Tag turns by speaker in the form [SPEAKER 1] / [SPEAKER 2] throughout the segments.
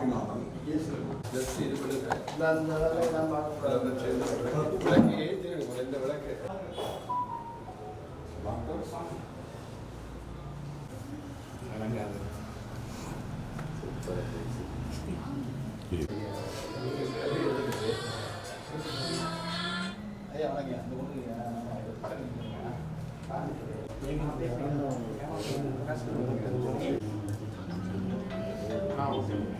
[SPEAKER 1] Just இது பண்ணுங்க
[SPEAKER 2] இந்த அந்த வேலையை நான் பார்க்க
[SPEAKER 1] விளக்கு ஏற்றி இந்த விளக்கு
[SPEAKER 2] ஐயா வணக்கம் அந்த ஒன்று
[SPEAKER 1] இந்த ஒரு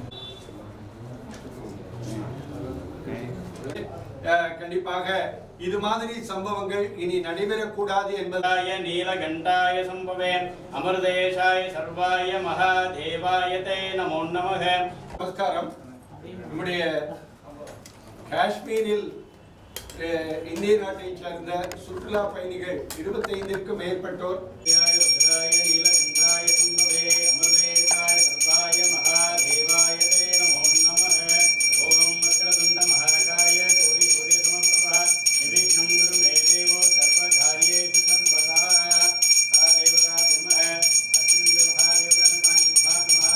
[SPEAKER 3] கண்டிப்பாக இது மாதிரி சம்பவங்கள் இனி நடைபெறக்கூடாது
[SPEAKER 4] என்பதாய நீலகண்டாய சம்பவே அமிர்தேஷாய சர்வாய மகாதேவாய தே நமோ நமக.
[SPEAKER 3] நமஸ்காரம். நம்முடைய காஷ்மீரில் இந்திய நாட்டை சார்ந்த சுற்றுலா பயணிகள் இருபத்தைந்திற்கும் மேற்பட்டோர். நீல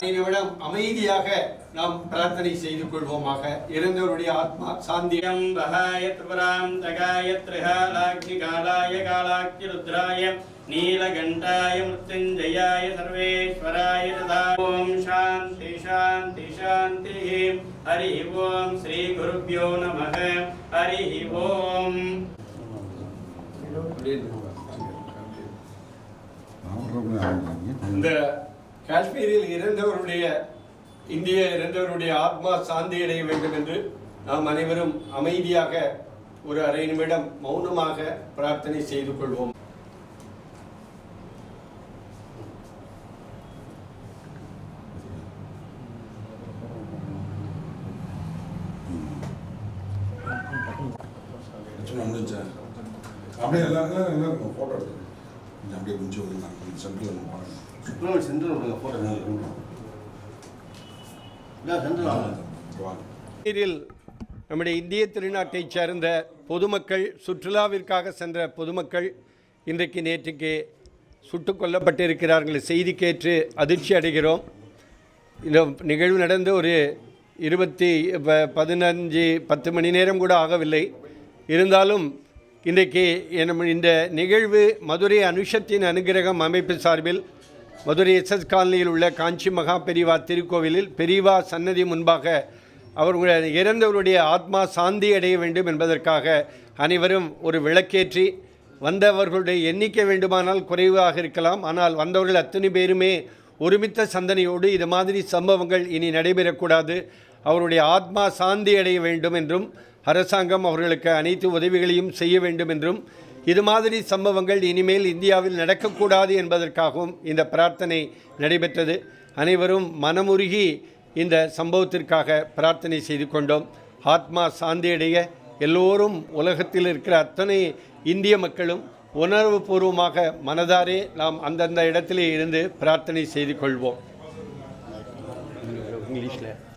[SPEAKER 3] நிமிடம் அமைதியாக நாம் பிரார்த்தனை செய்து கொள்வோமாக. இறந்தவருடைய ஆத்மா சாந்தி.
[SPEAKER 4] யம் வஹாய திரிபுராம் தகாய திரிகாலாக்னிகாலாய காலாக்கிருத்ராய நீலகண்டாய மிருத்யுஞ்சயாய சர்வேஸ்வராய ததா. ஓம் சாந்தி சாந்தி சாந்தி. ஹரி ஓம் ஸ்ரீ குருப்யோ நமः ஹரி ஓம்.
[SPEAKER 3] இந்த காஷ்மீரில் இறந்தவருடைய இந்திய இறந்தவருடைய ஆத்மா சாந்தி அடைய வேண்டும் என்று நாம் அனைவரும் அமைதியாக ஒரு அரை நிமிடம் மௌனமாக பிரார்த்தனை செய்து கொள்வோம்.
[SPEAKER 5] அப்படியே எல்லாருக்கும் எல்லாருக்கும் ஃபோட்டோ எடுத்து கொஞ்சம் அப்படியே நான் சென்டரில்
[SPEAKER 3] நம்முடைய இந்திய திருநாட்டைச் சேர்ந்த பொதுமக்கள் சுற்றுலாவிற்காக சென்ற பொதுமக்கள் இன்றைக்கு நேற்றுக்கு சுட்டுக் கொல்லப்பட்டிருக்கிறார்கள். செய்தி கேட்டு அதிர்ச்சி அடைகிறோம். இந்த நிகழ்வு நடந்து ஒரு இருபத்தி ப- பதினஞ்சு பத்து மணி நேரம் கூட ஆகவில்லை. இருந்தாலும் இன்றைக்கு என- இந்த நிகழ்வு மதுரை அனுஷத்தின் அனுகிரகம் அமைப்பு சார்பில் மதுரை எஸ்எஸ் காலனியில் உள்ள காஞ்சி மகா பெரிவா திருக்கோவிலில் பெரிவா சன்னதி முன்பாக அவர்களுடைய இறந்தவருடைய ஆத்மா சாந்தி அடைய வேண்டும் என்பதற்காக அனைவரும் ஒரு விளக்கேற்றி வந்தவர்களுடைய எண்ணிக்கை வேண்டுமானால் குறைவாக இருக்கலாம். ஆனால் வந்தவர்கள் அத்தனை பேருமே ஒருமித்த சந்தனையோடு இது மாதிரி சம்பவங்கள் இனி நடைபெறக்கூடாது. அவருடைய ஆத்மா சாந்தி அடைய வேண்டும் என்றும் அரசாங்கம் அவர்களுக்கு அனைத்து உதவிகளையும் செய்ய வேண்டும் என்றும் இது மாதிரி சம்பவங்கள் இனிமேல் இந்தியாவில் நடக்கக்கூடாது என்பதற்காகவும் இந்த பிரார்த்தனை நடைபெற்றது. அனைவரும் மனமுருகி இந்த சம்பவத்திற்காக பிரார்த்தனை செய்து கொண்டோம். ஆத்மா சாந்தியடைய எல்லோரும் உலகத்தில் இருக்கிற அத்தனை இந்திய மக்களும் உணர்வுபூர்வமாக மனதாரே நாம் அந்தந்த இடத்திலே இருந்து பிரார்த்தனை செய்து கொள்வோம். இங்கிலீஷில்.